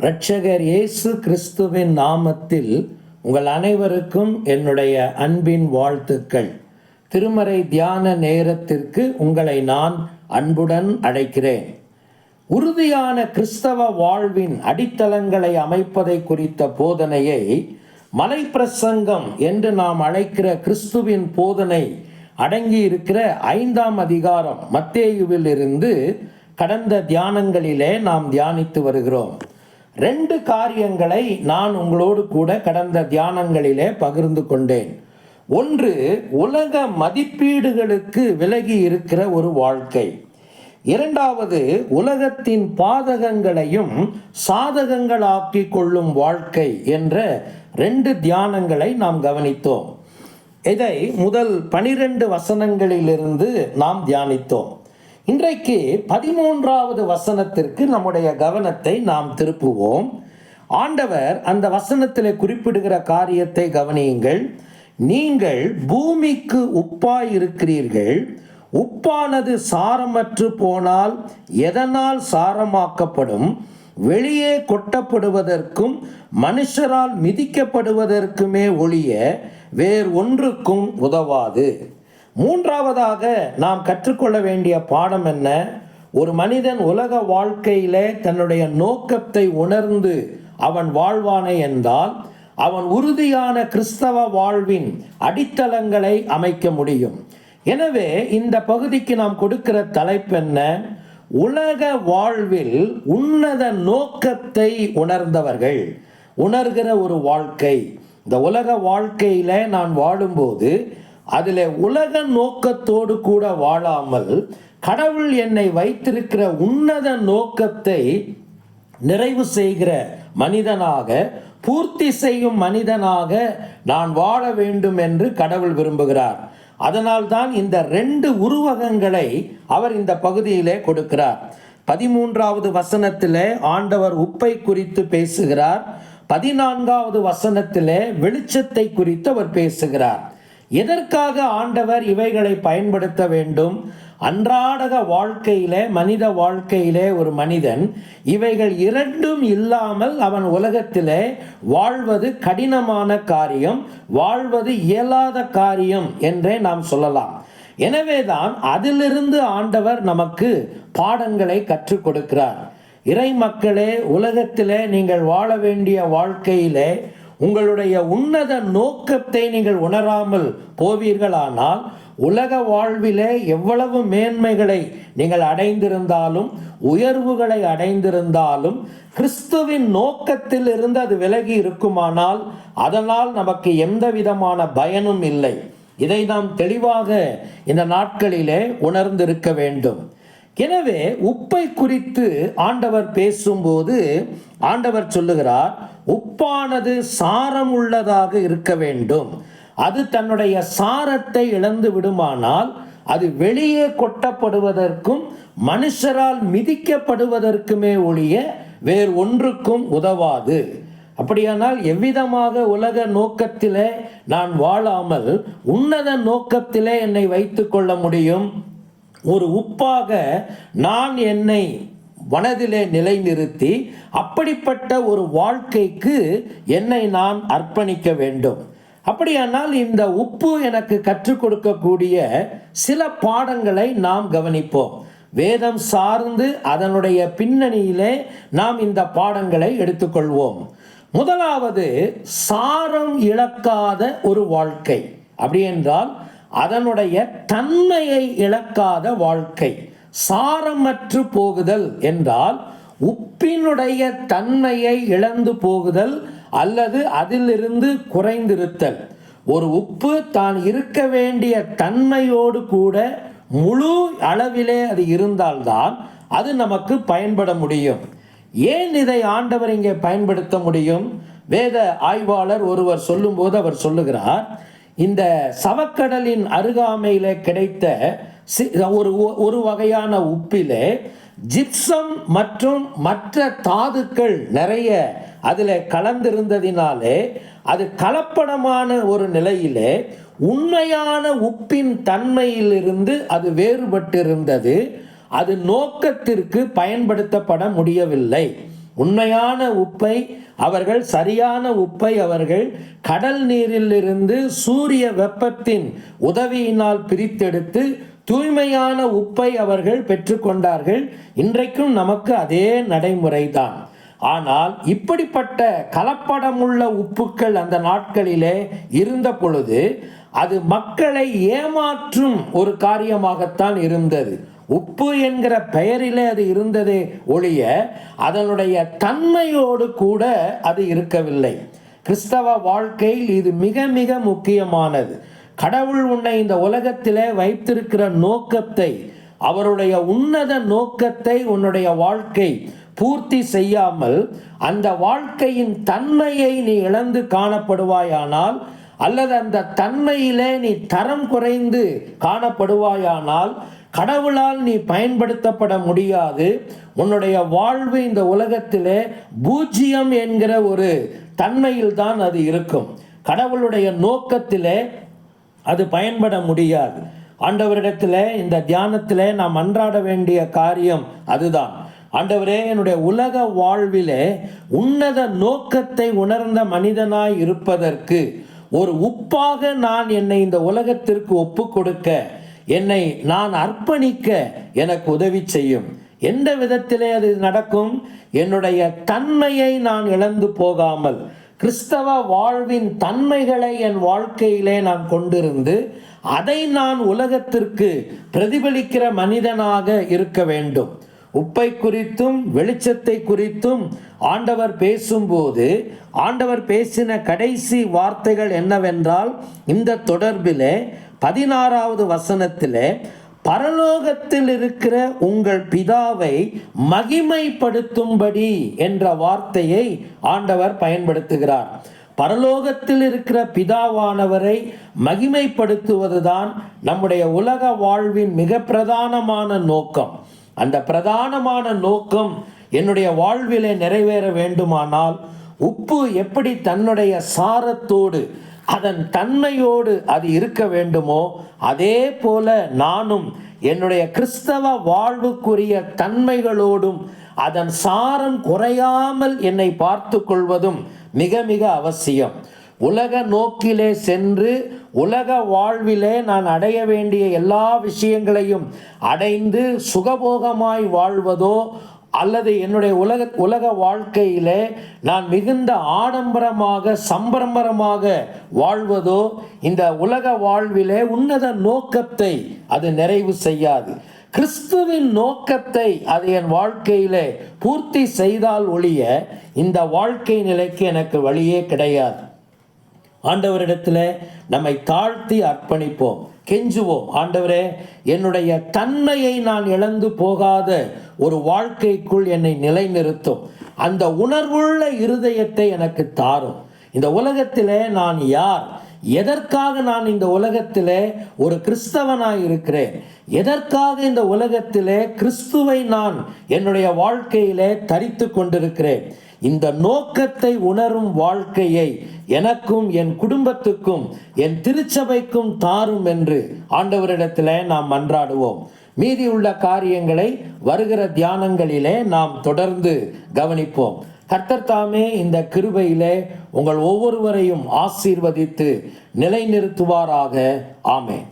இரட்சகர் இயேசு கிறிஸ்துவின் நாமத்தில் உங்கள் அனைவருக்கும் என்னுடைய அன்பின் வாழ்த்துக்கள். திருமறை தியான நேரத்திற்கு உங்களை நான் அன்புடன் அழைக்கிறேன். உறுதியான கிறிஸ்தவ வாழ்வின் அடித்தளங்களை அமைப்பதை குறித்த போதனையை மலைப்பிரசங்கம் என்று நாம் அழைக்கிற கிறிஸ்துவின் போதனை அடங்கி இருக்கிற ஐந்தாம் அதிகாரம் மத்தேயுவில் இருந்து கடந்த தியானங்களிலே நாம் தியானித்து வருகிறோம். ரெண்டு காரியங்களை நான் உங்களோடு கூட கடந்த தியானங்களிலே பகிர்ந்து கொண்டேன். ஒன்று உலக மதிப்பீடுகளுக்கு விலகி இருக்கிற ஒரு வாழ்க்கை. இரண்டாவது உலகத்தின் பாதகங்களையும் சாதகங்களாக்கி கொள்ளும் வாழ்க்கை என்ற ரெண்டு தியானங்களை நாம் கவனித்தோம். இதை முதல் பனிரெண்டு வசனங்களிலிருந்து நாம் தியானித்தோம். இன்றைக்கு பதிமூன்றாவது வசனத்திற்கு நம்முடைய கவனத்தை நாம் திருப்புவோம். ஆண்டவர் அந்த வசனத்தில் குறிப்பிடுகிற காரியத்தை கவனியுங்கள். நீங்கள் பூமிக்கு உப்பாய் இருக்கிறீர்கள் உப்பானது சாரமற்று போனால் எதனால் சாரமாக்கப்படும்? வெளியே கொட்டப்படுவதற்கும் மனுஷரால் மிதிக்கப்படுவதற்குமே ஒழிய வேறு ஒன்றுக்கும் உதவாது. மூன்றாவதாக நாம் கற்றுக்கொள்ள வேண்டிய பாடம் என்ன? ஒரு மனிதன் உலக வாழ்க்கையிலே தன்னுடைய நோக்கத்தை உணர்ந்து அவன் வாழ்வானே என்றால் அவன் உறுதியான கிறிஸ்தவ வாழ்வின் அடித்தளங்களை அமைக்க முடியும். எனவே இந்த பகுதிக்கு நாம் கொடுக்கிற தலைப்பு என்ன? உலக வாழ்வில் உன்னத நோக்கத்தை உணர்ந்தவர்கள். உணர்கிற ஒரு வாழ்க்கை. இந்த உலக வாழ்க்கையில நான் வாழும்போது அதில் உலக நோக்கத்தோடு கூட வாழாமல் கடவுள் என்னை வைத்திருக்கிற உன்னத நோக்கத்தை நிறைவு செய்கிற மனிதனாக பூர்த்தி செய்யும் மனிதனாக நான் வாழ வேண்டும் என்று கடவுள் விரும்புகிறார். அதனால்தான் இந்த ரெண்டு உருவகங்களை அவர் இந்த பகுதியிலே கொடுக்கிறார். பதிமூன்றாவது வசனத்திலே ஆண்டவர் உப்பை குறித்து பேசுகிறார். பதினான்காவது வசனத்திலே வெளிச்சத்தை குறித்து அவர் பேசுகிறார். எதற்காக ஆண்டவர் இவைகளை பயன்படுத்த வேண்டும்? அன்றாடக வாழ்க்கையிலே மனித வாழ்க்கையிலே ஒரு மனிதன் இவைகள் இரண்டும் இல்லாமல் அவன் உலகத்திலே வாழ்வது கடினமான காரியம் வாழ்வது இயலாத காரியம் என்றே நாம் சொல்லலாம். எனவேதான் அதிலிருந்து ஆண்டவர் நமக்கு பாடங்களை கற்றுக் கொடுக்கிறார். இறை மக்களே உலகத்திலே நீங்கள் வாழ வேண்டிய வாழ்க்கையிலே உங்களுடைய உன்னத நோக்கத்தை நீங்கள் உணராமல் போவீர்களானால் உலக வாழ்விலே எவ்வளவு மேன்மைகளை நீங்கள் அடைந்திருந்தாலும் உயர்வுகளை அடைந்திருந்தாலும் கிறிஸ்துவின் நோக்கத்தில் இருந்து அது விலகி இருக்குமானால் அதனால் நமக்கு எந்த விதமான பயனும் இல்லை. இதை நாம் தெளிவாக இந்த நாட்களிலே உணர்ந்திருக்க வேண்டும். எனவே உப்பை குறித்து ஆண்டவர் பேசும்போது ஆண்டவர் சொல்லுகிறார் உப்பானது சாரம் உள்ளதாக இருக்க வேண்டும். அது தன்னுடைய சாரத்தை இழந்து விடுமானால் அது வெளியே கொட்டப்படுவதற்கும் மனுஷரால் மிதிக்கப்படுவதற்குமே ஒழிய வேறு ஒன்றுக்கும் உதவாது. அப்படியானால் எவ்விதமாக உலக நோக்கத்திலே நான் வாழாமல் உன்னத நோக்கத்திலே என்னை வைத்து கொள்ள முடியும்? ஒரு உப்பாக நான் என்னை மனதிலே நிலைநிறுத்தி அப்படிப்பட்ட ஒரு வாழ்க்கைக்கு என்னை நான் அர்ப்பணிக்க வேண்டும். அப்படியானால் இந்த உப்பு எனக்கு கற்றுக் கொடுக்கக்கூடிய சில பாடங்களை நாம் கவனிப்போம். வேதம் சார்ந்து அதனுடைய பின்னணியிலே நாம் இந்த பாடங்களை எடுத்துக்கொள்வோம். முதலாவது சாரம் இழக்காத ஒரு வாழ்க்கை. அப்படி என்றால் அதனுடைய தன்மையை இழக்காத வாழ்க்கை. சாரமற்று போகுதல் என்றால் உப்பினுடைய தன்மையை இழந்து போகுதல் அல்லது அதிலிருந்து குறைந்திருத்தல். ஒரு உப்பு தான் இருக்க வேண்டிய தன்மையோடு கூட முழு அளவிலே அது இருந்தால்தான் அது நமக்கு பயன்பட முடியும். ஏன் இதை ஆண்டவர் இங்கே பயன்படுத்த முடியும்? வேத ஆய்வாளர் ஒருவர் சொல்லும்போது அவர் சொல்லுகிறார் இந்த சவக்கடலின் அருகாமையில் கிடைத்த ஒரு ஒரு வகையான உப்பிலே ஜிப்சம் மற்றும் மற்ற தாதுக்கள் நிறைய அதில் கலந்திருந்ததினாலே அது கலப்படமான ஒரு நிலையிலே உண்மையான உப்பின் தன்மையிலிருந்து அது வேறுபட்டிருந்தது. அது நோக்கத்திற்கு பயன்படுத்தப்பட முடியவில்லை. உண்மையான உப்பை அவர்கள் சரியான உப்பை அவர்கள் கடல் நீரிலிருந்து சூரிய வெப்பத்தின் உதவியினால் பிரித்தெடுத்து தூய்மையான உப்பை அவர்கள் பெற்றுக்கொண்டார்கள். இன்றைக்கும் நமக்கு அதே நடைமுறைதான். ஆனால் இப்படிப்பட்ட கலப்படமுள்ள உப்புக்கள் அந்த நாட்களிலே இருந்த பொழுது அது மக்களை ஏமாற்றும் ஒரு காரியமாகத்தான் இருந்தது. உப்பு என்கிற பெயரிலே அது இருந்ததே ஒழிய அதனுடைய தன்மையோடு கூட அது இருக்கவில்லை. கிறிஸ்தவ வாழ்க்கையில் இது மிக மிக முக்கியமானது. கடவுள் உன்னை இந்த உலகத்திலே வைத்திருக்கிற நோக்கத்தை அவருடைய உன்னத நோக்கத்தை உன்னுடைய வாழ்க்கை பூர்த்தி செய்யாமல் அந்த வாழ்க்கையின் தன்மையை நீ இழந்து காணப்படுவாயானால் அல்லது அந்த தன்மையிலே நீ தரம் குறைந்து காணப்படுவாயானால் கடவுளால் நீ பயன்படுத்தப்பட முடியாது. உன்னுடைய வாழ்வு இந்த உலகத்திலே பூஜ்ஜியம் என்கிற ஒரு தன்மையில் தான் அது இருக்கும். கடவுளுடைய நோக்கத்திலே அது பயன்பட முடியாது. ஆண்டவரிடத்தில் இந்த தியானத்தில் நாம் அன்றாட வேண்டிய காரியம் அதுதான். ஆண்டவரே என்னுடைய உலக வாழ்விலே உன்னத நோக்கத்தை உணர்ந்த மனிதனாய் இருப்பதற்கு ஒரு உப்பாக நான் என்னை இந்த உலகத்திற்கு ஒப்பு கொடுக்க என்னை நான் அர்ப்பணிக்க எனக்கு உதவி செய்யும். எந்த விதத்திலே அது நடக்கும்? என்னுடைய தன்மையை நான் இழந்து போகாமல் கிறிஸ்தவ வாழ்வின் தன்மைகளை என் வாழ்க்கையிலே நான் கொண்டிருந்து அதை நான் உலகத்திற்கு பிரதிபலிக்கிற மனிதனாக இருக்க வேண்டும். உப்பை குறித்தும் வெளிச்சத்தை குறித்தும் ஆண்டவர் பேசும்போது ஆண்டவர் பேசின கடைசி வார்த்தைகள் என்னவென்றால் இந்த தொடர்பிலே பதினாறாவது வசனத்திலே பரலோகத்தில் இருக்கிற உங்கள் பிதாவை மகிமைப்படுத்தும்படி என்ற வார்த்தையை ஆண்டவர் பயன்படுத்துகிறார். பரலோகத்தில் இருக்கிற பிதாவானவரை மகிமைப்படுத்துவதுதான் நம்முடைய உலக வாழ்வின் மிக பிரதானமான நோக்கம். அந்த பிரதானமான நோக்கம் என்னுடைய வாழ்விலே நிறைவேற வேண்டுமானால் உப்பு எப்படி தன்னுடைய சாரத்தோடு அதன் தன்மையோடு அது இருக்க வேண்டுமோ அதே போல நானும் என்னுடைய கிறிஸ்தவ வாழ்வுக்குரிய தன்மைகளோடும் அதன் சாரம் குறையாமல் என்னை பார்த்து கொள்வதும் மிக மிக அவசியம். உலக நோக்கிலே சென்று உலக வாழ்விலே நான் அடைய வேண்டிய எல்லா விஷயங்களையும் அடைந்து சுகபோகமாய் வாழ்வதோ அல்லது என்னுடைய உலக உலக வாழ்க்கையிலே நான் மிகுந்த ஆடம்பரமாக சம்பரம்பரமாக வாழ்வதோ இந்த உலக வாழ்விலே உன்னத நோக்கத்தை அது நிறைவு செய்யாது. கிறிஸ்துவின் நோக்கத்தை அது என் வாழ்க்கையிலே பூர்த்தி செய்தால் ஒழிய இந்த வாழ்க்கை நிலைக்கு எனக்கு வழியே கிடையாது. ஆண்டவரிடத்தில் நம்மை தாழ்த்தி அர்ப்பணிப்போம் கெஞ்சுவோம். ஆண்டவரே என்னுடைய தன்மையை நான் இழந்து போகாத ஒரு வாழ்க்கைக்குள் என்னை நிலைநிறுத்தும். அந்த உணர்வுள்ள இருதயத்தை எனக்கு தாரும். இந்த உலகத்திலே நான் யார்? எதற்காக நான் இந்த உலகத்திலே ஒரு கிறிஸ்தவனாய் இருக்கிறேன்? எதற்காக இந்த உலகத்திலே கிறிஸ்துவை நான் என்னுடைய வாழ்க்கையிலே தரித்து கொண்டிருக்கிறேன்? இந்த நோக்கத்தை உணரும் வாழ்க்கையை எனக்கும் என் குடும்பத்துக்கும் என் திருச்சபைக்கும் தாரும் என்று ஆண்டவரிடத்தில் நாம் மன்றாடுவோம் மீதி உள்ள காரியங்களை வருகிற தியானங்களிலே நாம் தொடர்ந்து கவனிப்போம். கர்த்தர் தாமே இந்த கிருபையிலே உங்கள் ஒவ்வொருவரையும் ஆசீர்வதித்து நிலைநிறுத்துவாராக. ஆமேன்.